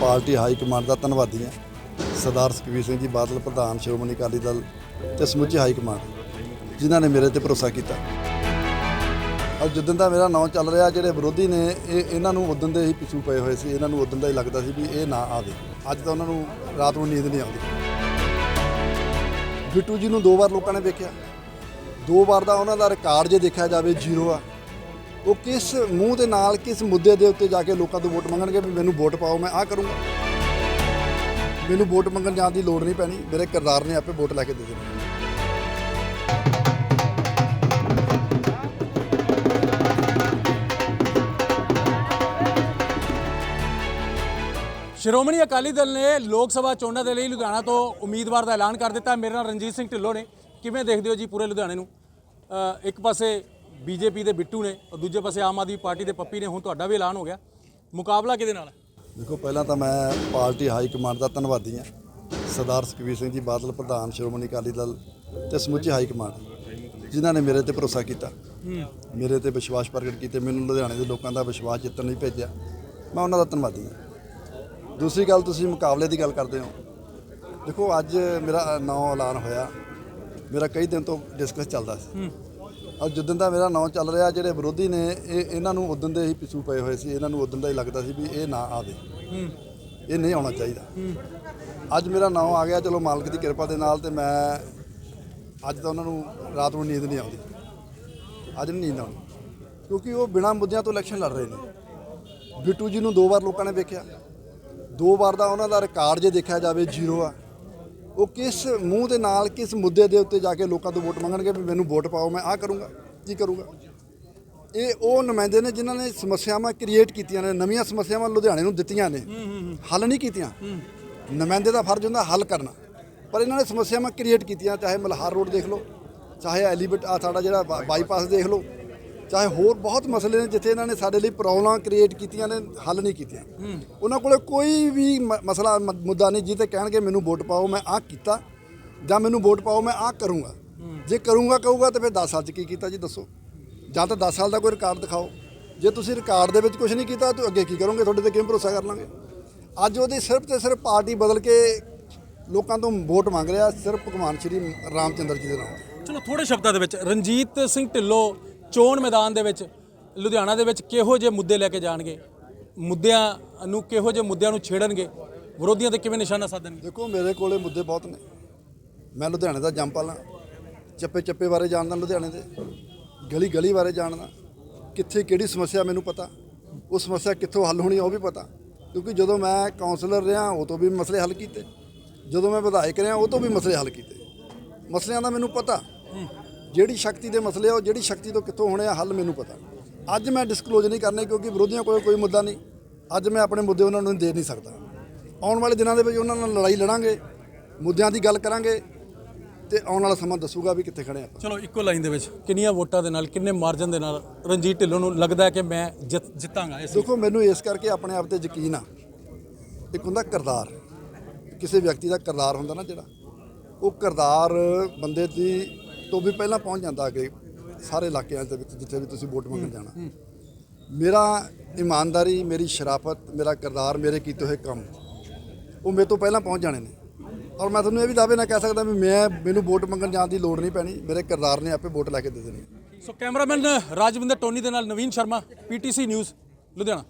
Party high command ਦਾ ਧੰਨਵਾਦੀ ਹਾਂ। ਸਰਦਾਰ ਸੁਖਬੀਰ ਸਿੰਘ ਜੀ ਬਾਦਲ ਪ੍ਰਧਾਨ ਸ਼੍ਰੋਮਣੀ ਅਕਾਲੀ ਦਲ ਤੇ ਸਮੁੱਚੀ ਹਾਈ ਕਮਾਂਡ ਜਿਨ੍ਹਾਂ ਨੇ ਮੇਰੇ ਤੇ ਭਰੋਸਾ ਕੀਤਾ। ਅੱਜ ਜਿੱਦਣ ਦਾ ਮੇਰਾ ਨਾਂ ਚੱਲ ਰਿਹਾ, ਜਿਹੜੇ ਵਿਰੋਧੀ ਨੇ, ਇਹ ਇਹਨਾਂ ਨੂੰ ਉਦੋਂ ਦੇ ਹੀ ਪਿੱਛੂ ਪਏ ਹੋਏ ਸੀ। ਇਹਨਾਂ ਨੂੰ ਉਦੋਂ ਦਾ ਹੀ ਲੱਗਦਾ ਸੀ ਵੀ ਇਹ ਨਾ ਆਵੇ। ਅੱਜ ਤਾਂ ਉਹਨਾਂ ਨੂੰ ਰਾਤ ਨੂੰ ਨੀਂਦ ਨਹੀਂ ਆਉਂਦੀ। ਬਿੱਟੂ ਜੀ ਨੂੰ ਦੋ ਵਾਰ ਲੋਕਾਂ ਨੇ ਵੇਖਿਆ। ਦੋ ਵਾਰ ਦਾ ਉਹਨਾਂ ਦਾ ਰਿਕਾਰਡ ਜੇ ਦੇਖਿਆ ਜਾਵੇ, ਜ਼ੀਰੋ ਆ। ਉਹ ਕਿਸ ਮੂੰਹ ਦੇ ਨਾਲ, ਕਿਸ ਮੁੱਦੇ ਦੇ ਉੱਤੇ ਜਾ ਕੇ ਲੋਕਾਂ ਤੋਂ ਵੋਟ ਮੰਗਣਗੇ ਵੀ ਮੈਨੂੰ ਵੋਟ ਪਾਓ, ਮੈਂ ਆਹ ਕਰੂੰਗਾ। ਮੈਨੂੰ ਵੋਟ ਮੰਗਣ ਜਾਣ ਦੀ ਲੋੜ ਨਹੀਂ ਪੈਣੀ, ਮੇਰੇ ਕਿਰਦਾਰ ਨੇ ਆਪੇ ਵੋਟ ਲੈ ਕੇ ਦੇ ਦੇਣੀ। ਸ਼੍ਰੋਮਣੀ ਅਕਾਲੀ ਦਲ ਨੇ ਲੋਕ ਸਭਾ ਚੋਣਾਂ ਦੇ ਲਈ ਲੁਧਿਆਣਾ ਤੋਂ ਉਮੀਦਵਾਰ ਦਾ ਐਲਾਨ ਕਰ ਦਿੱਤਾ। ਮੇਰੇ ਨਾਲ ਰਣਜੀਤ ਸਿੰਘ ਢਿੱਲੋਂ ਨੇ। ਕਿਵੇਂ ਦੇਖਦੇ ਹੋ ਜੀ ਪੂਰੇ ਲੁਧਿਆਣੇ ਨੂੰ? ਇੱਕ ਪਾਸੇ ਬੀਜੇਪੀ ਦੇ ਬਿੱਟੂ ਨੇ ਔਰ ਦੂਜੇ ਪਾਸੇ ਆਮ ਆਦਮੀ ਪਾਰਟੀ ਦੇ ਪੱਪੀ ਨੇ, ਹੁਣ ਤੁਹਾਡਾ ਵੀ ਐਲਾਨ ਹੋ ਗਿਆ। ਮੁਕਾਬਲਾ ਕਿਹਦੇ ਨਾਲ? ਹੈ? ਦੇਖੋ, ਪਹਿਲਾਂ ਤਾਂ ਮੈਂ ਪਾਰਟੀ ਹਾਈ ਕਮਾਂਡ ਦਾ ਧੰਨਵਾਦੀ ਹਾਂ। ਸਰਦਾਰ ਸੁਖਬੀਰ ਸਿੰਘ ਜੀ, ਬਾਦਲ ਪ੍ਰਧਾਨ, ਸ਼੍ਰੋਮਣੀ ਅਕਾਲੀ ਦਲ ਤੇ ਸਮੁੱਚੀ ਹਾਈ ਕਮਾਂਡ, ਜਿਨ੍ਹਾਂ ਨੇ ਮੇਰੇ ਤੇ ਭਰੋਸਾ ਕੀਤਾ। ਮੇਰੇ ਤੇ ਵਿਸ਼ਵਾਸ ਪ੍ਰਗਟ ਕੀਤੇ। ਮੈਨੂੰ ਲੁਧਿਆਣੇ ਦੇ ਲੋਕਾਂ ਦਾ ਵਿਸ਼ਵਾਸ ਜਿੱਤਣ ਲਈ ਭੇਜਿਆ। ਮੈਂ ਉਹਨਾਂ ਦਾ ਧੰਨਵਾਦੀ ਹਾਂ। ਦੂਸਰੀ ਗੱਲ, ਤੁਸੀਂ ਮੁਕਾਬਲੇ ਦੀ ਗੱਲ ਕਰਦੇ ਹੋ। ਦੇਖੋ, ਅੱਜ ਮੇਰਾ ਨਾਂ ਐਲਾਨ ਹੋਇਆ। ਮੇਰਾ ਕਈ ਦਿਨ ਤੋਂ ਡਿਸਕਸ ਚੱਲਦਾ ਸੀ। ਅੱਜ ਜਿੱਦਣ ਦਾ ਮੇਰਾ ਨਾਂ ਚੱਲ ਰਿਹਾ ਜਿਹੜੇ ਵਿਰੋਧੀ ਨੇ ਇਹ ਇਹਨਾਂ ਨੂੰ ਉਦੋਂ ਦੇ ਹੀ ਪਿੱਛੂ ਪਏ ਹੋਏ ਸੀ। ਇਹਨਾਂ ਨੂੰ ਉਦੋਂ ਦਾ ਹੀ ਲੱਗਦਾ ਸੀ ਵੀ ਇਹ ਨਾ ਆਵੇ। ਇਹ ਨਹੀਂ ਆਉਣਾ ਚਾਹੀਦਾ। ਅੱਜ ਮੇਰਾ ਨਾਂ ਆ ਗਿਆ ਚਲੋ ਮਾਲਕ ਦੀ ਕਿਰਪਾ ਦੇ ਨਾਲ ਤੇ ਮੈਂ ਅੱਜ ਤਾਂ ਉਹਨਾਂ ਨੂੰ ਰਾਤ ਨੂੰ ਨੀਂਦ ਨਹੀਂ ਆਉਂਦੀ। ਅੱਜ ਨਹੀਂ ਨੀਂਦ ਆਉਣੀ ਕਿਉਂਕਿ ਉਹ ਬਿਨਾਂ ਮੁੱਦਿਆਂ ਤੋਂ ਇਲੈਕਸ਼ਨ ਲੜ ਰਹੇ ਨੇ। ਬਿੱਟੂ ਜੀ ਨੂੰ ਦੋ ਵਾਰ ਲੋਕਾਂ ਨੇ ਵੇਖਿਆ। ਦੋ ਵਾਰ ਦਾ ਉਹਨਾਂ ਦਾ ਰਿਕਾਰਡ ਜੇ ਦੇਖਿਆ ਜਾਵੇ ਜ਼ੀਰੋ ਆ। ਉਹ ਕਿਸ ਮੂੰਹ ਦੇ ਨਾਲ ਕਿਸ ਮੁੱਦੇ ਦੇ ਉੱਤੇ ਜਾ ਕੇ ਲੋਕਾਂ ਤੋਂ ਵੋਟ ਮੰਗਣਗੇ ਵੀ ਮੈਨੂੰ ਵੋਟ ਪਾਓ ਮੈਂ ਆਹ ਕਰੂੰਗਾ ਕੀ ਕਰੂੰਗਾ? ਇਹ ਉਹ ਨੁਮਾਇੰਦੇ ਨੇ ਜਿਨ੍ਹਾਂ ਨੇ ਸਮੱਸਿਆਵਾਂ ਕ੍ਰੀਏਟ ਕੀਤੀਆਂ ਨੇ ਨਵੀਆਂ ਸਮੱਸਿਆਵਾਂ ਲੁਧਿਆਣੇ ਨੂੰ ਦਿੱਤੀਆਂ ਨੇ। ਹੱਲ ਨਹੀਂ ਕੀਤੀਆਂ। ਨੁਮਾਇੰਦੇ ਦਾ ਫਰਜ਼ ਹੁੰਦਾ ਹੱਲ ਕਰਨਾ। ਪਰ ਇਹਨਾਂ ਨੇ ਸਮੱਸਿਆਵਾਂ ਕ੍ਰੀਏਟ ਕੀਤੀਆਂ ਚਾਹੇ ਮਲਹਾਰ ਰੋਡ ਦੇਖ ਲਓ ਚਾਹੇ ਐਲੀਵੇਟ ਆ ਸਾਡਾ ਜਿਹੜਾ ਬਾਈਪਾਸ ਦੇਖ ਲਓ ਚਾਹੇ ਹੋਰ ਬਹੁਤ ਮਸਲੇ ਨੇ ਜਿੱਥੇ ਇਹਨਾਂ ਨੇ ਸਾਡੇ ਲਈ ਪ੍ਰੋਬਲਮਾਂ ਕ੍ਰੀਏਟ ਕੀਤੀਆਂ ਨੇ ਹੱਲ ਨਹੀਂ ਕੀਤੀਆਂ। ਉਹਨਾਂ ਕੋਲੇ ਕੋਈ ਵੀ ਮਸਲਾ ਮੁੱਦਾ ਨਹੀਂ ਜਿੱਤੇ ਕਹਿਣਗੇ ਮੈਨੂੰ ਵੋਟ ਪਾਓ ਮੈਂ ਆਹ ਕੀਤਾ ਜਾਂ ਮੈਨੂੰ ਵੋਟ ਪਾਓ ਮੈਂ ਆਹ ਕਰੂੰਗਾ। ਜੇ ਕਰੂੰਗਾ ਕਹੂਗਾ ਤਾਂ ਫਿਰ 10 ਸਾਲ ਚ ਕੀ ਕੀਤਾ ਜੀ ਦੱਸੋ। ਜਾਂ ਤਾਂ 10 ਸਾਲ ਦਾ ਕੋਈ ਰਿਕਾਰਡ ਦਿਖਾਓ। ਜੇ ਤੁਸੀਂ ਰਿਕਾਰਡ ਦੇ ਵਿੱਚ ਕੁਝ ਨਹੀਂ ਕੀਤਾ ਤਾਂ ਅੱਗੇ ਕੀ ਕਰੋਗੇ? ਤੁਹਾਡੇ ਤੇ ਕਿਵੇਂ ਭਰੋਸਾ ਕਰ ਲਾਂਗੇ? ਅੱਜ ਉਹਦੀ ਸਿਰਫ ਤੇ ਸਿਰਫ ਪਾਰਟੀ ਬਦਲ ਕੇ ਲੋਕਾਂ ਤੋਂ ਵੋਟ ਮੰਗ ਰਿਹਾ ਸਿਰਫ ਭਗਵਾਨ ਸ਼੍ਰੀ ਰਾਮਚੰਦਰ ਜੀ ਦੇ ਨਾਮ ਚਲੋ ਥੋੜੇ ਸ਼ਬਦਾਂ ਦੇ ਵਿੱਚ ਰਣਜੀਤ ਸਿੰਘ ਢਿੱਲੋਂ ਚੋਣ ਮੈਦਾਨ ਦੇ ਵਿੱਚ, ਲੁਧਿਆਣਾ ਦੇ ਵਿੱਚ ਕਿਹੋ ਜਿਹੇ ਮੁੱਦੇ ਲੈ ਕੇ ਜਾਣਗੇ? ਮੁੱਦਿਆਂ ਨੂੰ ਕਿਹੋ ਜਿਹੇ ਮੁੱਦਿਆਂ ਨੂੰ ਛੇੜਨਗੇ? ਵਿਰੋਧੀਆਂ ਤੇ ਕਿਵੇਂ ਨਿਸ਼ਾਨਾ ਸਾਧਣਗੇ ਦੇਖੋ, ਮੇਰੇ ਕੋਲੇ ਮੁੱਦੇ ਬਹੁਤ ਨੇ। ਮੈਂ ਲੁਧਿਆਣੇ ਦਾ ਜੰਪਾਲ ਹਾਂ। ਚੱਪੇ ਚੱਪੇ ਬਾਰੇ ਜਾਣਦਾ ਲੁਧਿਆਣੇ ਦੇ। ਗਲੀ ਗਲੀ ਬਾਰੇ ਜਾਣਦਾ। ਕਿੱਥੇ ਕਿਹੜੀ ਸਮੱਸਿਆ ਮੈਨੂੰ ਪਤਾ। ਉਹ ਸਮੱਸਿਆ ਕਿੱਥੋਂ ਹੱਲ ਹੋਣੀ ਉਹ ਵੀ ਪਤਾ। ਕਿਉਂਕਿ ਜਦੋਂ ਮੈਂ ਕਾਉਂਸਲਰ ਰਿਹਾ, ਉਹ ਤੋਂ ਵੀ ਮਸਲੇ ਹੱਲ ਕੀਤੇ। ਜਦੋਂ ਮੈਂ ਵਿਧਾਇਕ ਰਿਹਾ, ਉਹ ਤੋਂ ਵੀ ਮਸਲੇ ਹੱਲ ਕੀਤੇ। ਮਸਲਿਆਂ ਦਾ ਮੈਨੂੰ ਪਤਾ। ਜਿਹੜੀ ਸ਼ਕਤੀ ਦੇ ਮਸਲੇ ਆ ਉਹ ਜਿਹੜੀ ਸ਼ਕਤੀ ਤੋਂ ਕਿੱਥੋਂ ਹੋਣੇ ਆ ਹੱਲ ਮੈਨੂੰ ਪਤਾ। ਅੱਜ ਮੈਂ ਡਿਸਕਲੋਜ਼ ਨਹੀਂ ਕਰਨੇ ਕਿਉਂਕਿ ਵਿਰੋਧੀਆਂ ਕੋਲ ਕੋਈ ਮੁੱਦਾ ਨਹੀਂ। ਅੱਜ ਮੈਂ ਆਪਣੇ ਮੁੱਦੇ ਉਹਨਾਂ ਨੂੰ ਦੇ ਨਹੀਂ ਸਕਦਾ। ਆਉਣ ਵਾਲੇ ਦਿਨਾਂ ਦੇ ਵਿੱਚ ਉਹਨਾਂ ਨਾਲ ਲੜਾਈ ਲੜਾਂਗੇ ਮੁੱਦਿਆਂ ਦੀ ਗੱਲ ਕਰਾਂਗੇ ਤੇ ਆਉਣ ਵਾਲਾ ਸਮਾਂ ਦੱਸੂਗਾ ਵੀ ਕਿੱਥੇ ਖੜੇ ਆਪਾਂ। ਚਲੋ ਇੱਕੋ ਲਾਈਨ ਦੇ ਵਿੱਚ ਕਿੰਨੀਆਂ ਵੋਟਾਂ ਦੇ ਨਾਲ ਕਿੰਨੇ ਮਾਰਜਨ ਦੇ ਨਾਲ ਰਣਜੀਤ ਢਿੱਲੋਂ ਨੂੰ ਲੱਗਦਾ ਹੈ ਕਿ ਮੈਂ ਜਿੱਤ ਜਿੱਤਾਂਗਾ ਇਸ ਦੇਖੋ ਮੈਨੂੰ ਇਸ ਕਰਕੇ ਆਪਣੇ ਆਪ ਤੇ ਯਕੀਨ ਆ। ਇੱਕ ਹੁੰਦਾ ਕਿਰਦਾਰ। ਕਿਸੇ ਵਿਅਕਤੀ ਦਾ ਕਿਰਦਾਰ ਹੁੰਦਾ ਨਾ ਜਿਹੜਾ ਉਹ ਕਿਰਦਾਰ ਬੰਦੇ ਦੀ ਤੋਂ ਵੀ ਪਹਿਲਾਂ ਪਹੁੰਚ ਜਾਂਦਾ ਅੱਗੇ ਸਾਰੇ ਇਲਾਕਿਆਂ ਦੇ ਵਿੱਚ ਜਿੱਥੇ ਵੀ ਤੁਸੀਂ ਵੋਟ ਮੰਗਣ ਜਾਣਾ। ਮੇਰਾ ਇਮਾਨਦਾਰੀ, ਮੇਰੀ ਸ਼ਰਾਫਤ, ਮੇਰਾ ਕਿਰਦਾਰ, ਮੇਰੇ ਕੀਤੇ ਹੋਏ ਕੰਮ, ਉਹ ਮੇਰੇ ਤੋਂ ਪਹਿਲਾਂ ਪਹੁੰਚ ਜਾਣੇ ਨੇ। ਔਰ ਮੈਂ ਤੁਹਾਨੂੰ ਇਹ ਵੀ ਦਾਅਵੇ ਨਾਲ ਕਹਿ ਸਕਦਾ ਵੀ ਮੈਂ, ਮੈਨੂੰ ਵੋਟ ਮੰਗਣ ਜਾਣ ਦੀ ਲੋੜ ਨਹੀਂ ਪੈਣੀ, ਮੇਰੇ ਕਿਰਦਾਰ ਨੇ ਆਪੇ ਵੋਟ ਲੈ ਕੇ ਦੇ ਦੇਣੀ। ਸੋ ਕੈਮਰਾਮੈਨ ਰਾਜਵਿੰਦਰ ਟੋਨੀ ਦੇ ਨਾਲ ਨਵੀਨ ਸ਼ਰਮਾ, ਪੀਟੀਸੀ ਨਿਊਜ਼, ਲੁਧਿਆਣਾ।